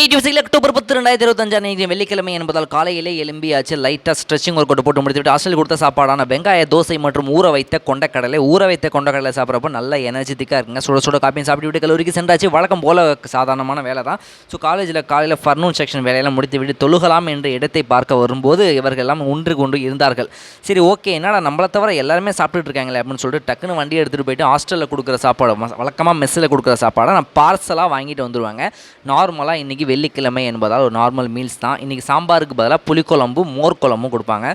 நீட்டி அக்டோபர் பத்து ரெண்டாயிரத்தி இருபத்தஞ்சாம் தேதி வெள்ளிக்கிழமை என்பதால் காலையிலே எலும்பியாச்சு லைட்டாக ஸ்ட்ரெச்சிங் ஒர்க் அவுட் போட்டு முடித்துவிட்டு ஹாஸ்டல் கொடுத்த சாப்பாடான வெங்காய தோசை மற்றும் ஊற வைத்த கொண்டக்கடலை ஊற வைத்த கொண்டக்கடலை சாப்பிட்றப்ப நல்ல எனர்ஜெட்டிக்காக இருக்குங்க. சுட சுட காப்பியும் சாப்பிட்டு விட்டு கல்லூரிக்கு சென்றாச்சு. வழக்கம் போல சாதாரணமான வேலை தான். ஸோ காலேஜில் காலையில் ஃபர்னூன் செக்ஷன் வேலையெல்லாம் முடித்து விட்டு தொழுகலாம் என்ற இடத்தை பார்க்க வரும்போது இவர்கள் எல்லாம் ஒன்று கொண்டு இருந்தார்கள். சரி ஓகே என்னடா நம்மளை தவிர எல்லாருமே சாப்பிட்டுட்டு இருக்காங்களே அப்படின்னு சொல்லிட்டு டக்குன்னு வண்டி எடுத்துகிட்டு போயிட்டு ஹாஸ்டலில் கொடுக்குற சாப்பாடு வழக்கமாக மெஸ்ஸில் கொடுக்குற சாப்பாடை நான் பார்சலாக வாங்கிட்டு வந்துடுவாங்க நார்மலாக இன்றைக்கி வெள்ளிக்கிழமை என்பதால் ஒரு நார்மல் மீல்ஸ் தான். இன்றைக்கி சாம்பாருக்கு பதிலாக புளிக்குழம்பு மோர் குழம்பும் கொடுப்பாங்க.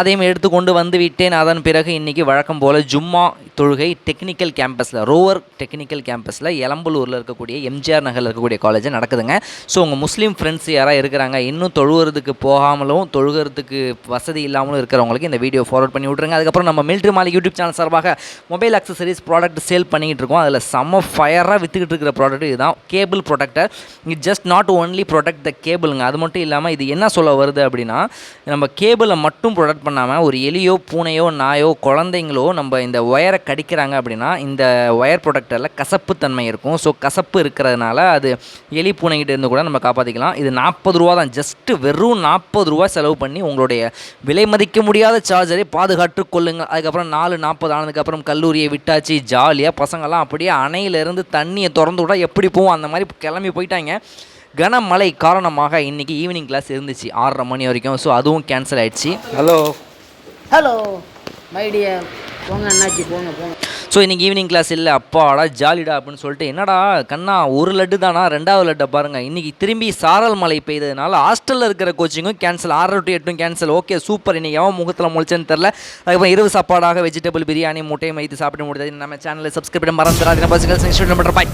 அதையும் எடுத்துக்கொண்டு வந்து விட்டேன். அதன் பிறகு இன்றைக்கி வழக்கம் போல் ஜும்மா தொழுகை டெக்னிக்கல் கேம்பஸில் ரோவர் டெக்னிக்கல் கேம்பஸில் எலம்பலூரில் இருக்கக்கூடிய எம்ஜிஆர் நகரில் இருக்கக்கூடிய காலேஜ் நடக்குதுங்க. ஸோ உங்கள் முஸ்லீம் ஃப்ரெண்ட்ஸ் யாராக இருக்கிறாங்க இன்னும் தொழுகிறதுக்கு போகாமலும் தொழுகிறதுக்கு வசதி இல்லாமலும் இருக்கிறவங்களுக்கு இந்த வீடியோ ஃபார்வர்ட் பண்ணி விட்ருங்க அதுக்கப்புறம் நம்ம மில்ட்ரி மாலிக் யூடியூப் சேனல் சார்பாக மொபைல் அக்சசரிஸ் ப்ராடக்ட் சேல் பண்ணிக்கிட்டு இருக்கோம். அதில் செம்ம ஃபயராக விற்றுக்கிட்டு இருக்கிற ப்ராடக்ட் இதுதான் cable protector it just not only protect the கேபிளுங்க அது மட்டும் இல்லாமல் இது என்ன சொல்ல வருது அப்படின்னா நம்ம கேபிளை மட்டும் ப்ரொடக்ட் பண்ணாமல் ஒரு எலியோ பூனையோ நாயோ குழந்தைங்களோ நம்ம இந்த ஒயரை கடிக்கிறாங்க அப்படின்னா இந்த ஒயர் ப்ரொடக்டரில் கசப்பு தன்மை இருக்கும். ஸோ கசப்பு இருக்கிறதுனால அது எலி பூனைகிட்ட இருந்து கூட நம்ம காப்பாற்றிக்கலாம் இது நாற்பது ரூபா தான். ஜஸ்ட்டு வெறும் நாற்பது ரூபா செலவு பண்ணி உங்களுடைய விலை மதிக்க முடியாத சார்ஜரை பாதுகாத்து கொள்ளுங்கள் அதுக்கப்புறம் நாலு நாற்பது ஆனதுக்கப்புறம் கல்லூரியை விட்டாச்சு ஜாலியாக பசங்கள்லாம் அப்படியே அணையிலேருந்து தண்ணியை திறந்து விட்டால் எப்படி போவோம்? அந்த மாதிரி கிளம்பி போயிட்டாங்க. கனமழை காரணமாக இன்றைக்கி ஈவினிங் கிளாஸ் இருந்துச்சு ஆறரை மணி வரைக்கும். ஸோ அதுவும் கேன்சல் ஆயிடுச்சு. ஹலோ ஹலோ மை டியர் போங்க அண்ணாச்சி போங்க போங்க. ஸோ இன்றைக்கி ஈவினிங் கிளாஸ் இல்லை. அப்பாடா ஜாலிடா அப்படின்னு சொல்லிட்டு என்னடா கண்ணா ஒரு லட்டு தானா? ரெண்டாவது லட்டை பாருங்கள் இன்றைக்கி திரும்பி சாரல் மழை பெய்ததுனால ஹாஸ்டலில் இருக்கிற கோச்சிங்கும் கேன்சல் ஆறு டு எட்டும் கேன்சல் ஓகே சூப்பர் இன்னைக்கு எவன் முகத்தில் முழிச்சேன்னு தெரில அதுக்கப்புறம் இரவு சாப்பாடாக வெஜிடபிள் பிரியாணி முட்டையை வைத்து சாப்பிட்டு முடியாது நம்ம சேனலை சப்ஸ்கிரைப் பண்ண மறந்துடாதீங்க. பஸ்கள் பண்ணுற பாய்